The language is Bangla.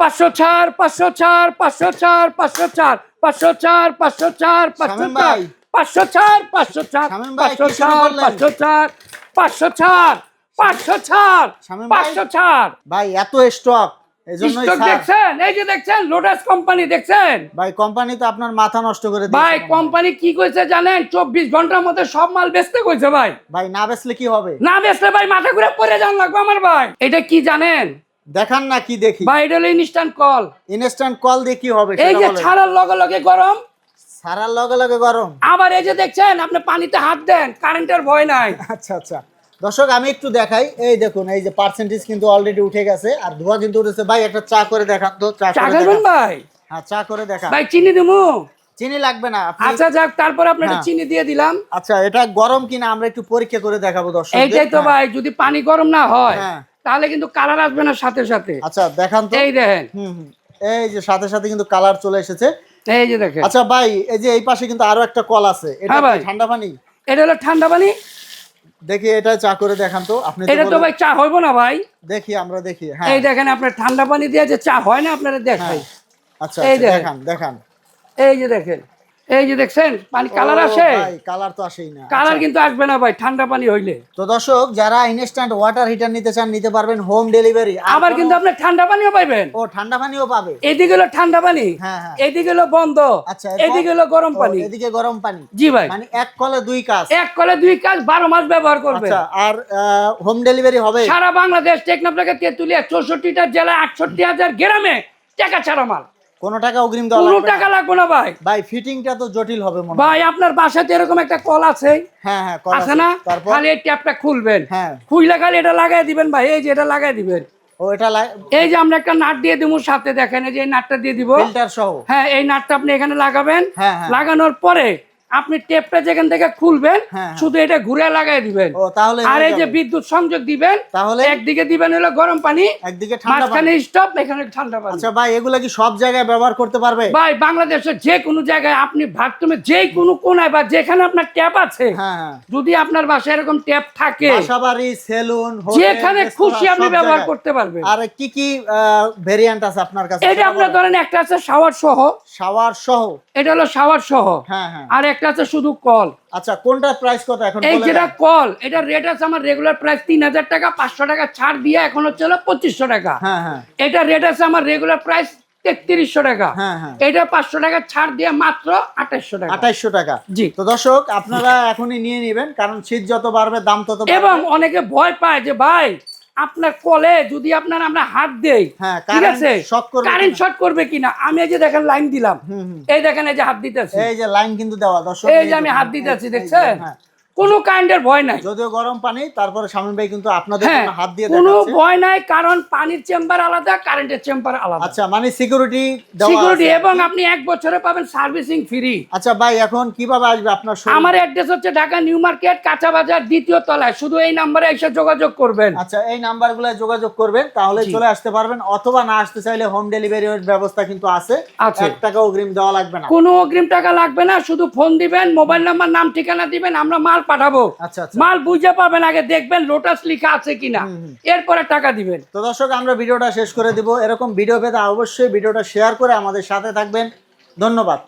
পাঁচশো ছাড় পাঁচশো ছাড় পাঁচশো ছাড় পাঁচশো ছাড় পাঁচশো ছাড় পাঁচশো ছাড় পাঁচশো ভাই। পাঁচশো ছাড় পাঁচশো ভাই, পাঁচশো ছাড় পাঁচশো ছাড় পাঁচশো ছাড় পাঁচশো ছাড় পাঁচশো ছাড় ভাই এত স্টক দেখছেন এই যে দেখছেন লোটাস কোম্পানি দেখছেন ভাই কোম্পানি তো আপনার মাথা নষ্ট করে ভাই কোম্পানি কি কইছে জানেন চব্বিশ ঘণ্টার মধ্যে সব মাল বেচতে কইছে ভাই ভাই না বেচলে কি হবে না বেচলে ভাই মাথা ঘুরে পড়ে যান লাগবে আমার ভাই এটা কি জানেন দেখান না কি দেখি। ভাই এটা হলো ইনস্ট্যান্ট কল ইনস্ট্যান্ট কল দিয়ে কি হবে এই যে ছাড়ার লগে লগে গরম। সারার লগে লগে গরম। আবার এই যে দেখছেন আপনি পানিতে হাত দেন কারেন্টের ভয় নাই। আচ্ছা আচ্ছা। দর্শক আমি একটু দেখাই। এই দেখুন এই যে পার্সেন্টেজ কিন্তু অলরেডি উঠে গেছে আর ধোয়া কিন্তু উঠেছে। ভাই একটা চা করে দেখান তো চা চা করে দেখান। ভাই? হ্যাঁ চা করে দেখান। ভাই চিনি দিমু? চিনি লাগবে না আচ্ছা যাক তারপরে আপনার হ্যাঁ। চিনি দিয়ে দিলাম। আচ্ছা এটা গরম কিনা আমরা একটু পরীক্ষা করে দেখাবো দর্শক এইটাই তো ভাই যদি পানি গরম না হয়। হ্যাঁ। তাহলে কিন্তু কালার আসবে না সাথে সাথে। আচ্ছা দেখান তো। এই দেখেন। এই যে সাথে সাথে কিন্তু কালার চলে এসেছে। এই যে দেখেন। আচ্ছা ভাই এই যে এই পাশে কিন্তু আরও একটা কল আছে। এটা হ্যাঁ। ঠান্ডা পানি? এটা হলো ঠান্ডা পানি। দেখি এটা চা করে দেখান তো। আপনি এটা তো ভাই চা হইব না ভাই। দেখি আমরা দেখি হ্যাঁ। এই দেখেন আপনার ঠান্ডা পানি দিয়ে যে চা হয় না আপনারা দেখাই। আচ্ছা এই আচ্ছা। দেখান দেখান। এই যে দেখেন। এই যে দেখছেন পানি কালার আসে? কালার তো আসেই না। কালার আচ্ছা। কিন্তু আসবে না ভাই ঠান্ডা পানি হইলে। তো দর্শক যারা ইনস্ট্যান্ট ওয়াটার হিটার নিতে চান নিতে পারবেন হোম ডেলিভারি আবার কিন্তু আপনি ঠান্ডা পানিও পাইবেন। ও ঠান্ডা পানিও পাবে। এদিকে হলো ঠান্ডা পানি হ্যাঁ, হ্যাঁ। এদিকে হলো বন্ধ আচ্ছা এদিকে হলো গরম পানি। এদিকে গরম পানি। জি ভাই। মানে এক কলে দুই কাজ। এক কলে দুই কাজ বারো মাস ব্যবহার করবে আচ্ছা আর হোম ডেলিভারি হবে? সারা বাংলাদেশ টেকনাফটাকে তেতুলিয়া চৌষট্টিটা জেলায় আটষট্টি হাজার গ্রামে টাকা ছাড়া মাল। কোনো টাকা অগ্রিম দেওয়া কোনো টাকা লাগবে না ভাই। ভাই ফিটিংটা তো জটিল হবে মনে ভাই আপনার বাসাতে এরকম একটা কল আছে? হ্যাঁ হ্যাঁ কল আছে। না? তারপর? খালি এই ট্যাপটা খুলবেন। হ্যাঁ। খুইলে খালি এটা লাগাই দিবেন ভাই এই যে এটা লাগাই দিবেন। ও এটা এই যে আমরা একটা নাট দিয়ে দিব সাথে দেখেন এই যে নাটটা দিয়ে দিব। ফিল্টার সহ। হ্যাঁ এই নাটটা আপনি এখানে লাগাবেন। হ্যাঁ, হ্যাঁ। লাগানোর পরে আপনি টেপটা যেখান থেকে খুলবেন হ্যাঁ, হ্যাঁ। শুধু এটা ঘুরে লাগাই দিবেন। আর এই যে বিদ্যুৎ সংযোগ দিবেন তাহলে একদিকে দিবেন হলো গরম পানি একদিকে ঠান্ডা মাঝখানে স্টপ এখানে ঠান্ডা পানি। আচ্ছা ভাই এগুলা কি সব জায়গায় ব্যবহার করতে পারবে? ভাই বাংলাদেশের যে কোনো জায়গায় আপনি বাথরুমে যে কোনো কোনায় বা যেখানে আপনার ট্যাপ আছে হ্যাঁ হ্যাঁ। যদি আপনার বাসায় এরকম ট্যাপ থাকে বাসাবাড়ি সেলুন যেখানে খুশি আপনি ব্যবহার করতে পারবেন। আর কি কি ভেরিয়েন্ট আছে আপনার কাছে? এটা আপনার ধরেন একটা আছে শাওয়ার সহ। শাওয়ার সহ। এটা হলো শাওয়ার সহ। হ্যাঁ হ্যাঁ। আর একটা আছে শুধু কল। আচ্ছা কোনটার প্রাইস কত এখন? এই যেটা কল এটা রেট আছে আমার রেগুলার প্রাইস তিন হাজার টাকা পাঁচশো টাকা ছাড় দিয়ে এখন হচ্ছে হলো পঁচিশশো টাকা। হ্যাঁ হ্যাঁ। এটা রেট আছে আমার রেগুলার প্রাইস তেত্রিশশো টাকা। হ্যাঁ, হ্যাঁ। এটা পাঁচশো টাকা ছাড় দিয়ে মাত্র টাকা। আঠাইশশো টাকা। জি। তো দর্শক আপনারা এখনই নিয়ে নেবেন কারণ শীত যত বাড়বে দাম তত এবং অনেকে ভয় পায় যে ভাই আপনার কলে যদি আপনার আমরা হাত দেই হ্যাঁ, ঠিক আছে? কারেন্ট শর্ট করবে কিনা? আমি এই যে দেখেন লাইন দিলাম। এই দেখেন এই যে হাত দিতেছি। এই যে লাইন কিন্তু দেওয়া দর্শক এই যে আমি হাত দিতেছি দেখছেন? হ্যাঁ। কোনো কারেন্টের ভয় নাই। যদিও গরম পানি তারপরে স্বামী ভাই কিন্তু আপনাদের হ্যাঁ হাত দিয়ে কোনো ভয় নাই কারণ পানির চেম্বার আলাদা কারেন্টের চেম্বার আলাদা। আচ্ছা মানে সিকিউরিটি সিকিউরিটি এবং আপনি এক বছরে পাবেন সার্ভিসিং ফ্রি আচ্ছা ভাই এখন কীভাবে আসবে আপনার আমার অ্যাড্রেস হচ্ছে ঢাকা নিউ মার্কেট কাঁচা বাজার দ্বিতীয় তলায়। শুধু এই নাম্বারে এসে যোগাযোগ করবেন। আচ্ছা এই নাম্বারগুলো যোগাযোগ করবেন তাহলে চলে আসতে পারবেন অথবা না আসতে চাইলে হোম ডেলিভারির ব্যবস্থা কিন্তু আছে। আছে। এক টাকা অগ্রিম দেওয়া লাগবে না। কোনো অগ্রিম টাকা লাগবে না শুধু ফোন দিবেন মোবাইল নাম্বার নাম ঠিকানা দিবেন আমরা মাল পাঠাবো। আচ্ছা আচ্ছা। মাল বুঝে পাবেন আগে দেখবেন লোটাস লিখা আছে কিনা। এরপরে টাকা দিবেন। তো দর্শক আমরা ভিডিওটা শেষ করে দিব। এরকম ভিডিও পেতে অবশ্যই ভিডিওটা শেয়ার করে আমাদের সাথে থাকবেন। ধন্যবাদ।